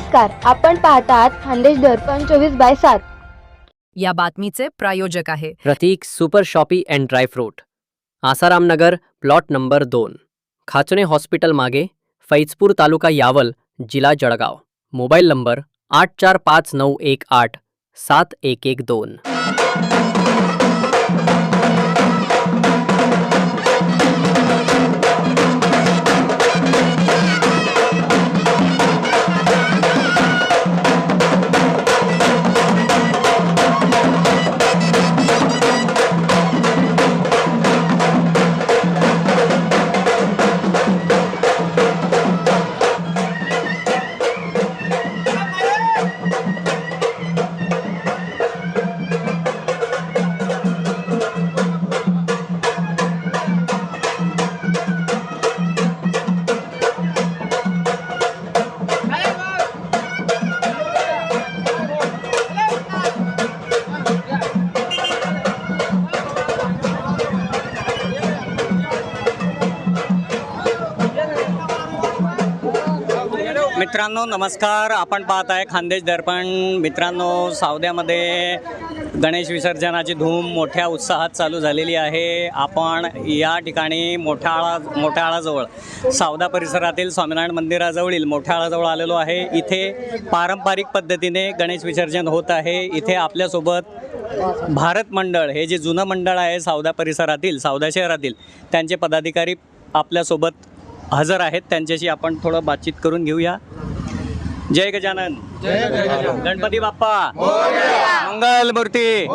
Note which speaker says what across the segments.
Speaker 1: नमस्कार आपण पाहतात खानदेश दर्पण चोवीस बाय सात.
Speaker 2: या बातमीचे प्रायोजक आहे.
Speaker 3: Pratik super shoppee and dry fruit Asaramnagar plot number दोन. खाचणे हॉस्पिटल मागे फैजपूर तालुका यावल जिल्हा जळगाव. मोबाईल नंबर आठ चार पाच नऊ एक आठ सात एक एक दोन.
Speaker 4: मित्रांनो नमस्कार. आपण पाहत आहे खानदेश दर्पण. मित्रांनो सावद्यामध्ये गणेश विसर्जनाची धूम मोठ्या उत्साहात चालू झालेली आहे. आपण या ठिकाणी मोठ्याळा मोठ्याळाजवळ सावदा परिसरातील स्वामीनारायण मंदिराजवळील मोठ्याळाजवळ आलेलो आहे. इथे पारंपरिक पद्धतीने गणेश विसर्जन होत आहे. इथे आपल्यासोबत भारत मंडळ हे जे जुनं मंडळ आहे सावदा परिसरातील सावदा शहरातील त्यांचे पदाधिकारी आपल्यासोबत हजर आहेत. त्यांच्याशी आपण थोडं बातचीत करून घेऊया. जय गजानन. गणपती बाप्पा. मंगल मूर्ती.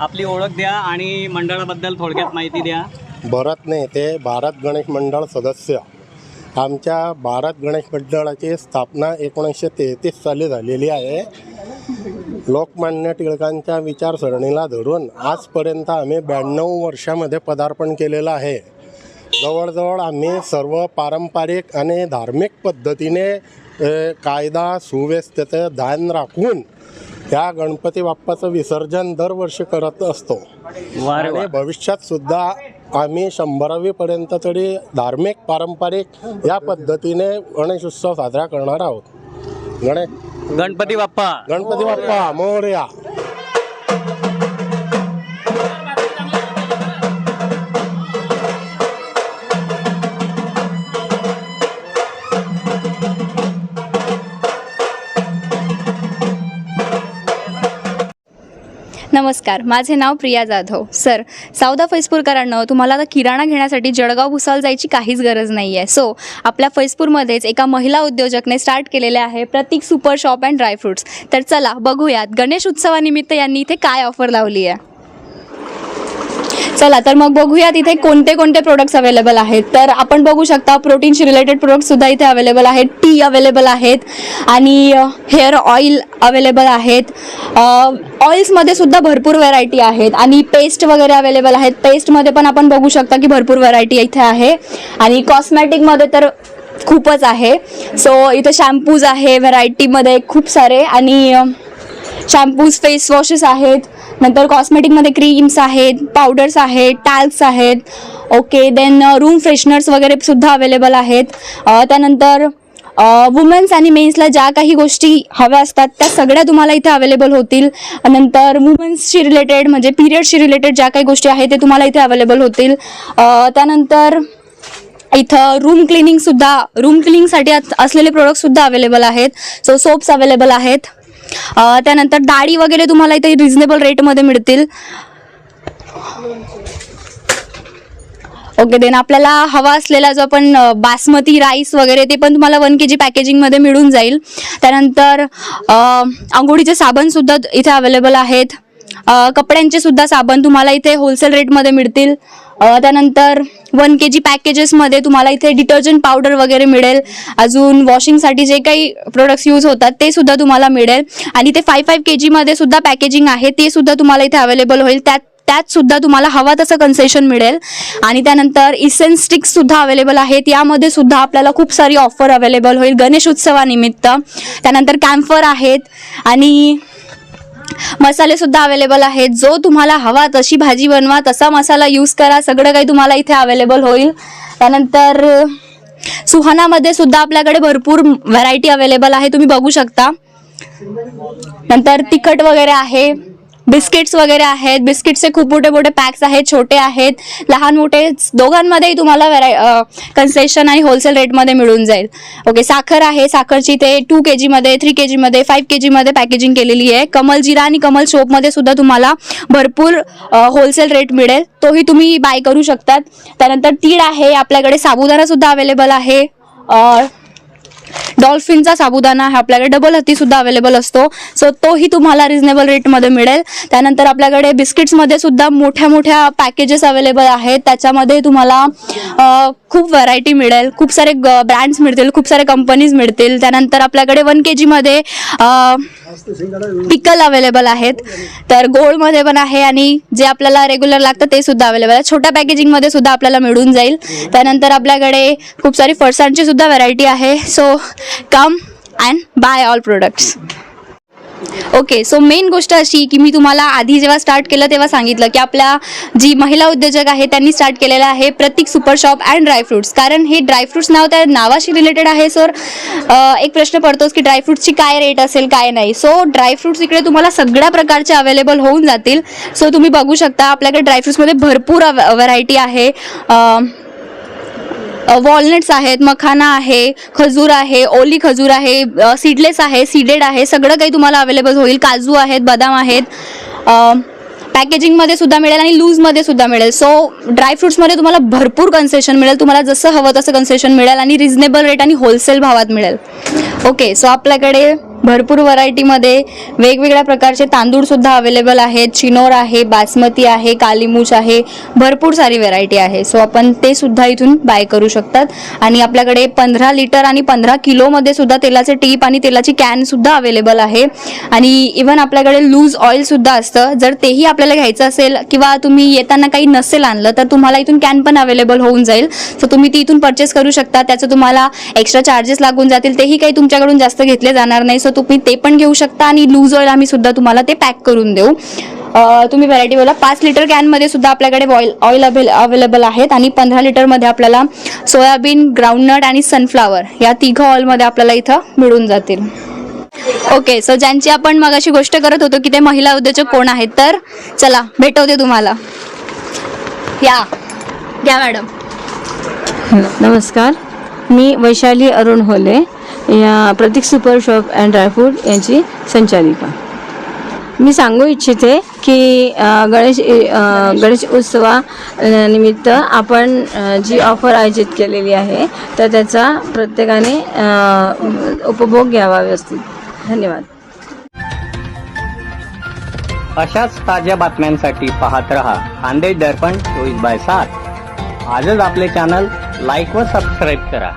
Speaker 4: आपली ओळख द्या आणि मंडळाबद्दल थोडक्यात माहिती द्या.
Speaker 5: भरत नाही ते भारत गणेश मंडळ सदस्य. आमच्या भारत गणेश मंडळाची स्थापना एकोणीसशे तेहतीस साली झालेली आहे. लोकमान्य टिळकांच्या विचारसरणीला धरून आजपर्यंत आम्ही ब्याण्णव वर्षामध्ये पदार्पण केलेलं आहे. जवळजवळ आम्ही सर्व पारंपरिक आणि धार्मिक पद्धतीने कायदा सुव्यवस्थेचं ध्यान राखून या गणपती बाप्पाचं विसर्जन दरवर्षी करत असतो. आणि. भविष्यात सुद्धा आम्ही शंभरावी पर्यंत तरी धार्मिक पारंपरिक या पद्धतीने गणेश उत्सव साजरा करणार आहोत. गणेश
Speaker 4: गणपती बाप्पा.
Speaker 5: गणपती बाप्पा मोरया.
Speaker 6: नमस्कार माझे नाव प्रिया जाधव. सर सावदा फैजपूरकरांना तुम्हाला आता किराणा घेण्यासाठी जळगाव भुसावळ जायची काहीच गरज नाही आहे सो आपल्या फैजपूरमध्येच एका महिला उद्योजकने स्टार्ट केलेले आहे Pratik super shop and dry fruits तर चला बघूयात गणेश उत्सवानिमित्त यांनी इथे काय ऑफर लावली आहे चला तर मग बघूयात इथे कोणते कोणते प्रोडक्ट्स अवेलेबल आहेत. तर आपण बघू शकता प्रोटीनशी रिलेटेड प्रोडक्ट सुद्धा इथे अवेलेबल आहेत. टी अवेलेबल आहेत. आणि हेअर ऑइल अवेलेबल आहेत. ऑइल्समध्ये सुद्धा भरपूर व्हरायटी आहेत. आणि पेस्ट वगैरे अवेलेबल आहेत. पेस्टमध्ये पण आपण बघू शकता की भरपूर व्हरायटी इथे आहे. आणि कॉस्मॅटिकमध्ये तर खूपच आहे. सो इथे शॅम्पूज आहे व्हरायटीमध्ये खूप सारे. आणि शॅम्पूज फेस वॉशेस आहेत नंतर कॉस्मेटिकमध्ये क्रीम्स आहेत पावडर्स आहेत टॅल्क्स आहेत. ओके देन रूम फ्रेशनर्स वगैरे सुद्धा अवेलेबल आहेत. Uh, त्यानंतर uh, वुमेन्स आणि मेन्सला ज्या काही गोष्टी हव्या असतात त्या सगळ्या तुम्हाला इथे अवेलेबल होतील. नंतर वुमेन्सशी रिलेटेड म्हणजे पिरियडशी रिलेटेड ज्या काही गोष्टी आहेत ते तुम्हाला इथे अवेलेबल होतील. Uh, त्यानंतर इथं रूम क्लिनिंगसुद्धा रूम क्लिनिंगसाठी असलेले प्रोडक्टसुद्धा अवेलेबल आहेत. सो सोप्स अवेलेबल आहेत. त्यानंतर डाळी वगैरे तुम्हाला इथे रिझनेबल रेटमध्ये मिळतील. ओके देन आपल्याला हवा असलेला जो आपण बासमती राईस वगैरे ते पण तुम्हाला वन के जी पॅकेजिंगमध्ये मिळून जाईल. त्यानंतर आंघोळीचे साबणसुद्धा इथे अवेलेबल आहेत. कपड्यांचे सुद्धा साबण तुम्हाला इथे होलसेल रेटमध्ये मिळतील. त्यानंतर वन के जी पॅकेजेसमध्ये तुम्हाला इथे डिटर्जंट पावडर वगैरे मिळेल. अजून वॉशिंगसाठी जे काही प्रोडक्ट्स यूज होतात ते सुद्धा तुम्हाला मिळेल. आणि ते फाय फाईव्ह के जीमध्ये सुद्धा पॅकेजिंग आहे ते सुद्धा तुम्हाला इथे अवेलेबल होईल. त्यात त्यात सुद्धा तुम्हाला हवा तसं कन्सेशन मिळेल. आणि त्यानंतर इसेन्स स्टिक्स सुद्धा अवेलेबल आहेत. यामध्ये सुद्धा आपल्याला खूप सारी ऑफर अवेलेबल होईल गणेश उत्सवानिमित्त. त्यानंतर कॅम्फर आहेत. आणि मसाले सुद्धा अवेलेबल आहेत. जो तुम्हाला हवा तशी भाजी बनवा तसा मसाला यूज करा. सगळं काही तुम्हाला इथे अवेलेबल होईल. त्यानंतर सुहानामध्ये सुद्धा आपल्याकडे भरपूर व्हरायटी अवेलेबल आहे. तुम्ही बघू शकता. नंतर तिखट वगैरे आहे. बिस्किट्स वगैरे आहेत. बिस्किट्सचे खूप मोठे मोठे पॅक्स आहेत छोटे आहेत. लहान मोठे दोघांमध्येही तुम्हाला व्हराय कन्सेशन आणि होलसेल रेटमध्ये मिळून जाईल. ओके साखर आहे. साखरची ते टू के जीमध्ये थ्री के जीमध्ये फाईव्ह के जीमध्ये पॅकेजिंग केलेली आहे. कमल जिरा आणि कमल शोपमध्ये सुद्धा तुम्हाला भरपूर होलसेल रेट मिळेल. तोही तुम्ही बाय करू शकतात. त्यानंतर तीळ आहे. आपल्याकडे साबुदाणा सुद्धा अवेलेबल आहे. डॉल्फिनचा साबुदाणा हा आपल्याकडे डबल हत्ती सुद्धा अवेलेबल असतो. सो तोही तुम्हाला रिझनेबल रेटमध्ये मिळेल. त्यानंतर आपल्याकडे बिस्किट्समध्ये सुद्धा मोठ्या मोठ्या पॅकेजेस अवेलेबल आहेत. त्याच्यामध्ये तुम्हाला खूप व्हरायटी मिळेल. खूप सारे ब्रँड्स मिळतील. खूप सारे कंपनीज मिळतील. त्यानंतर आपल्याकडे वन के जीमध्ये पिकल अवेलेबल आहेत. तर गोल्डमध्ये पण आहे आणि जे आपल्याला रेग्युलर लागतं ते सुद्धा अवेलेबल आहे. छोट्या पॅकेजिंगमध्ये सुद्धा आपल्याला मिळून जाईल. त्यानंतर आपल्याकडे खूप सारी फरसाणची सुद्धा व्हरायटी आहे. So come and buy all products okay so main गोष्ट अशी की मी तुम्हाला आधी जेव्हा स्टार्ट केलं तेव्हा सांगितलं की आपल्या जी महिला उद्योजक आहे त्यांनी स्टार्ट केलेलं आहे Pratik super shop and dry fruits कारण हे ड्रायफ्रुट्स नाव त्या नावाशी रिलेटेड आहे सर एक प्रश्न पडतोच की ड्रायफ्रुट्सची काय रेट असेल काय नाही. सो ड्रायफ्रुट्स इकडे तुम्हाला सगळ्या प्रकारचे अवेलेबल होऊन जातील. सो तुम्ही बघू शकता आपल्याकडे ड्रायफ्रुट्समध्ये भरपूर व्हरायटी आहे. वॉलनट्स आहेत मखाना आहे खजूर आहे ओली खजूर आहे सीडलेस आहे सीडेड आहे सगळं काही तुम्हाला अवेलेबल होईल. काजू आहेत बदाम आहेत. पॅकेजिंगमध्ये सुद्धा मिळेल आणि लूजमध्ये सुद्धा मिळेल. सो ड्रायफ्रुट्समध्ये तुम्हाला भरपूर कन्सेशन मिळेल. तुम्हाला जसं हवं तसं कन्सेशन मिळेल आणि रिझनेबल रेट आणि होलसेल भावात मिळेल. ओके सो आपल्याकडे भरपूर व्हरायटीमध्ये वेगवेगळ्या प्रकारचे तांदूळसुद्धा अवेलेबल आहेत. चिनोर आहे बासमती आहे कालीमूच आहे. भरपूर सारी व्हरायटी आहे. सो आपण ते सुद्धा इथून बाय करू शकतात. आणि आपल्याकडे पंधरा लिटर आणि पंधरा किलोमध्ये सुद्धा तेलाचे टीप आणि तेलाची कॅनसुद्धा अवेलेबल आहे. आणि इवन आपल्याकडे लूज ऑइलसुद्धा असतं. जर तेही आपल्याला घ्यायचं असेल किंवा तुम्ही येताना काही नसेल आणलं तर तुम्हाला इथून कॅन पण अवेलेबल होऊन जाईल. सो तुम्ही ती इथून परचेस करू शकता. त्याचं तुम्हाला एक्स्ट्रा चार्जेस लागून जातील. तेही काही तुमच्याकडून जास्त घेतले जाणार नाही. सो तुम्ही ते पण घेऊ शकता आणि लूज ऑइल आम्ही सुद्धा तुम्हाला ते पॅक करून देऊ. तुम्ही व्हरायटी बोला. पाच लिटर कॅनमध्ये सुद्धा आपल्याकडे ऑइल ऑइल अवेल अवेलेबल आहेत आणि पंधरा लिटरमध्ये आपल्याला सोयाबीन ग्राउंडनट आणि सनफ्लावर या तिघं ऑइलमध्ये आपल्याला इथं मिळून जातील. ओके सो ज्यांची आपण मगाशी गोष्ट करत होतो की ते महिला उद्योजक कोण आहेत तर चला भेटवते तुम्हाला. या. घ्या मॅडम
Speaker 7: नमस्कार. मी वैशाली अरुण होले. या Pratik super shop and dry fruit यांची संचालिका. मी सांगू इच्छिते की गणेश गणेश उत्सवा निमित्त आपण जी ऑफर आयोजित केलेली आहे तर त्याचा प्रत्येकाने उपभोग घ्यावा व्यवस्थित. धन्यवाद.
Speaker 4: अशाच ताज्या बातम्यांसाठी पाहत रहा खानदेश दर्पण चोवीस बाय सात. आजच आपले चॅनल लाईक व सबस्क्राईब करा.